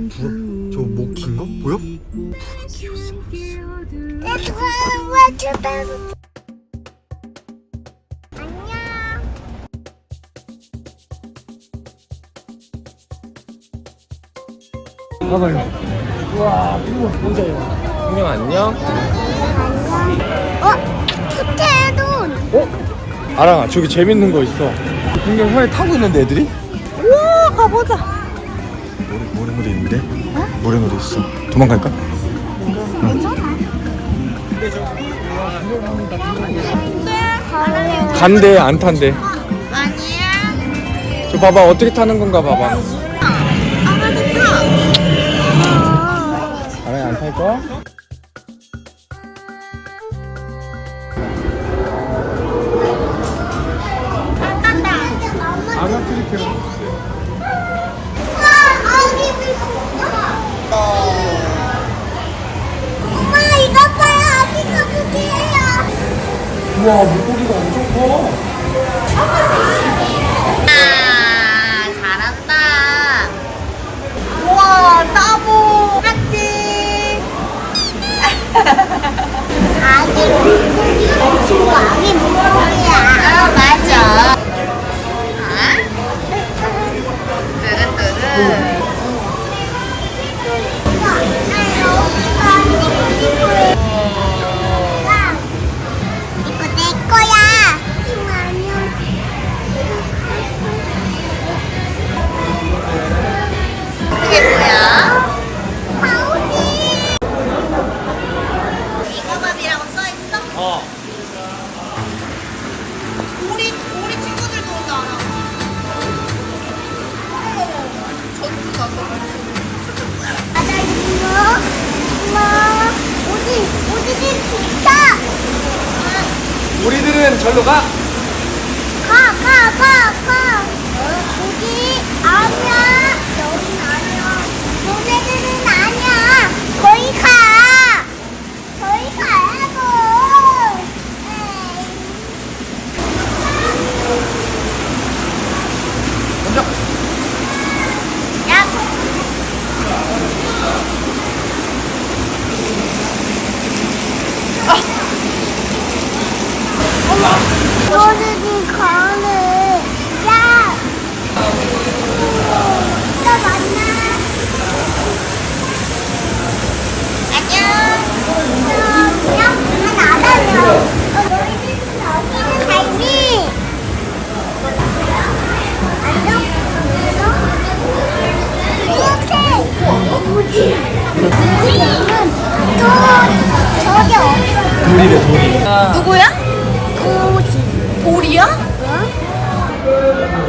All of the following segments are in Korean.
저게? 불 저거 목긴 거? 보여? 주변 안녕 봐봐요. 와, 뭔지 안녕 안녕. 어? 토테돈 어? 아랑아 저기 재밌는 거 있어. 풍경 혀에 타고 있는데 애들이? 우와 가보자 모래 모래놀이 있는데? 모래놀이 있어. 도망갈까? 가을에 간대 안 탄대. 아니야 저 봐봐 어떻게 타는 건가 봐봐. 아 좋다 아랑이 안탈 거야? 아가 트리케라 와 물고기가 엄청 커. 아 아기 물고기 친구 아기 물고기 우리들은 절로 가.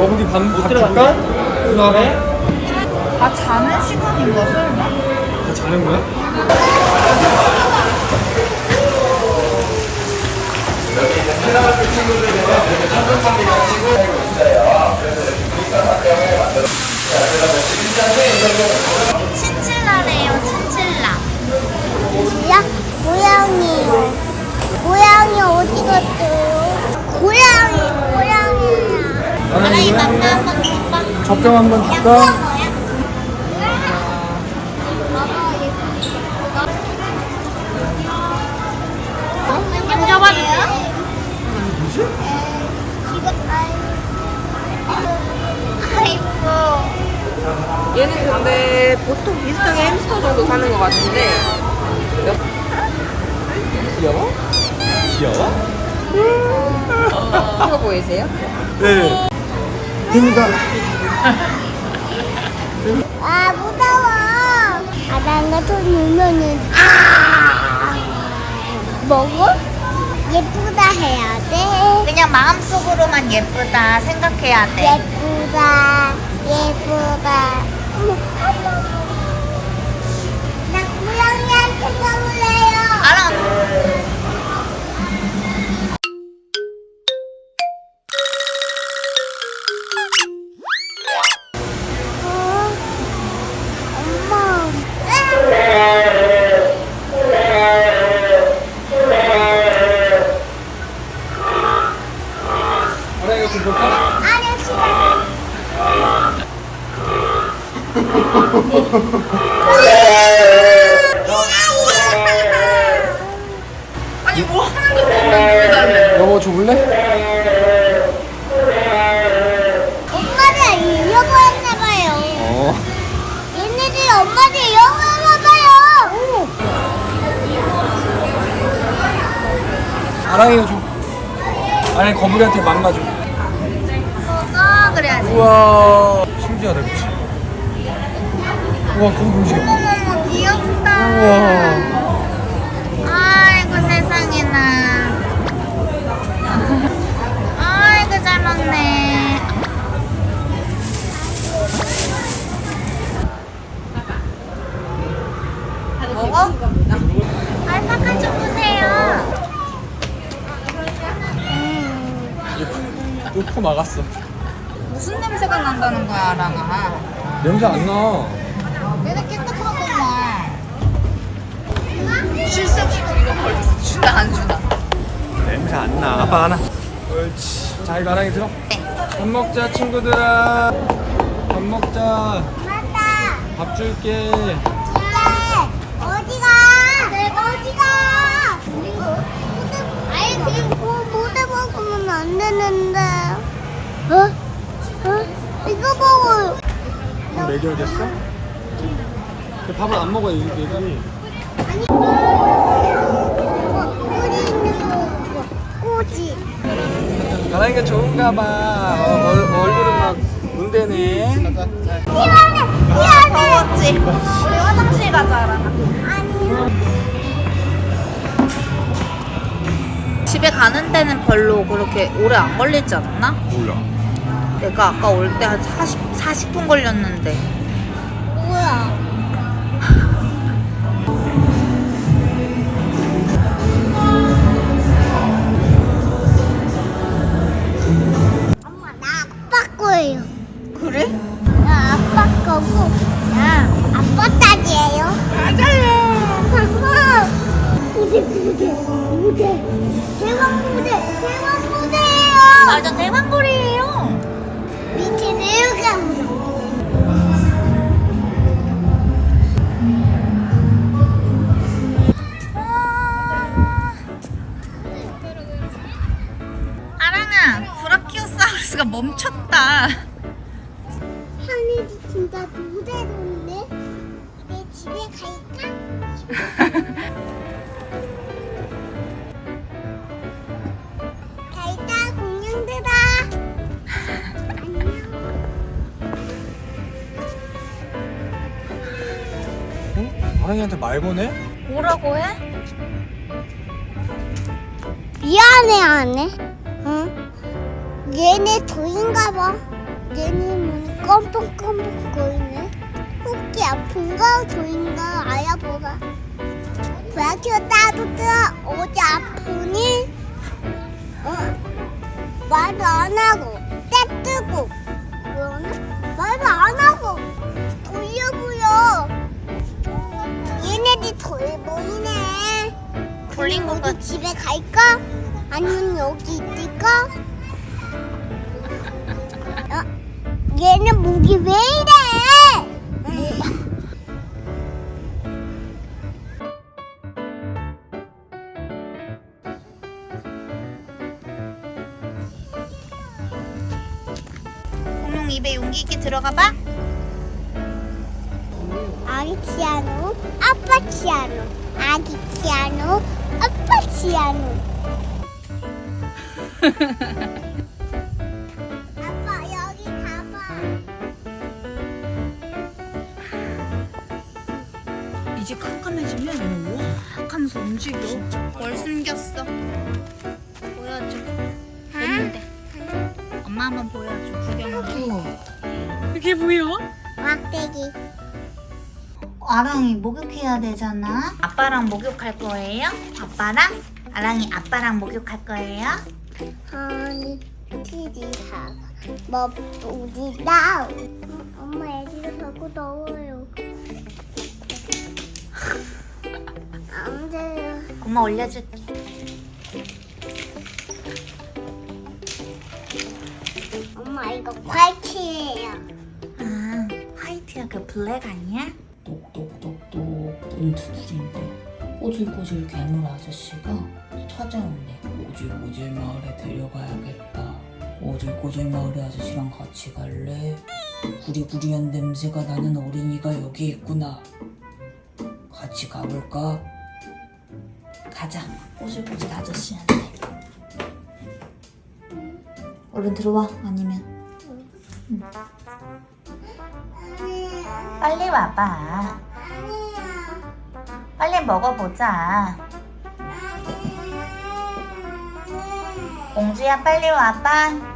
거북이 밥 바꿀까? 그다음에 아 자는 시간인가 설마? 다 자는 거야? 친칠라래요 친칠라. 뭐야? 고양이요. 고양이 어디 갔어요? 고양이 고양이 야. 아라이 맘마 한번 줘봐. 적경 한번 야, 줄까? 만져봐도 돼요? 뭐지? 아이고. 얘는 근데 보통 비슷하게 햄스터 정도 사는 것 같은데 귀여워? 귀여워? 이거 보이세요? 네. 힘다. 아 무서워. 바다가 손 넣으면은 아 먹어? 예쁘다 해야 돼. 그냥 마음속으로만 예쁘다 생각해야 돼. 예쁘다, 예쁘다. 볼까? 싫어. 아니 뭐 하는 달래? 여보 줘볼래? 어. 아랑이가 줘. 아랑이 거북이한테 망가줘. 우와. 신기하다, 그치? 우와, 거북이 움직여. 어머머 귀엽다. 우와. 아이고 세상에나. 아이고 잘 먹네. 먹어? 알파카 좀 보세요. 또 막았어. 무슨 냄새가 난다는 거야 아랑아? 냄새 안 나. 얘네 깨끗하구만. 벌써 주나 안 주나? 냄새 안 나. 아빠 하나. 옳지. 자, 이거 아랑이 들어. 밥 먹자, 친구들아. 밥 먹자. 맞다. 밥 줄게. 어디가? 내가 어디가? 아예 그리고 먹으면 안 되는데. 어? 어? 이거 먹어요. 밥 먹여 어딨어? 그 밥을 안 먹어, 이 애들이. 아니. 어, 꼬리 있는 거. 꼬지. 아랑이가 좋은가 봐. 어, 얼, 얼굴은 막 문대네. 티안해. 티안해. 더웠지? 우리 화장실 가자 아랑아. 아니. 집에 가는 데는 별로 그렇게 오래 안 걸리지 않나? 몰라. 내가 아까 올 때 한 40, 40분 걸렸는데 뭐야? 엄마 나 아빠 거예요. 그래? 나 아빠 거고 나 아빠 딸이에요. 맞아요. 아빠. 무대 무대 무대 대왕 무대 대왕 브라키오사우루스가 멈췄다 하늘이 진짜 무대로인데 내 집에 갈까? 잘가 공룡들아 안녕 어? 아랑이한테 말 거네? 뭐라고 해? 미안해 안 해? 응? 얘네 도인가 봐. 얘네 눈이 껌뻑껌뻑 거리네. 혹시 아픈가? 도인가? 알아보라 브라키오 따뜻해 어 목이 왜 이래? 공룡 입에 용기 있게 들어가 봐 아기 치아노, 아빠 치아노, 아기 치아노, 아빠 치아노. 하면서 움직여 뭘 숨겼어 보여줘 됐는데 엄마 한번 보여줘 구경하게 이게 뭐야? 막대기. 아랑이 목욕해야 되잖아. 아빠랑 목욕할 거예요? 아빠랑? 아랑이 아빠랑 목욕할 거예요? 아니 티리사 뭐 우리 나 엄마 올려줄게. 엄마 이거 과일이에요. 아, 화이트야 그 블랙 아니야? 똑똑똑똑 은투둘인데 꼬질꼬질 괴물 아저씨가 찾아온대 꼬질꼬질 마을에 데려가야겠다 꼬질꼬질 마을의 아저씨랑 같이 갈래? 구리구리한 냄새가 나는 어린이가 여기 있구나 같이 가볼까? 가자 꼬질꼬질 아저씨한테 얼른 들어와 아니면 빨리 와봐. 빨리 먹어보자. 공주야, 빨리 와봐.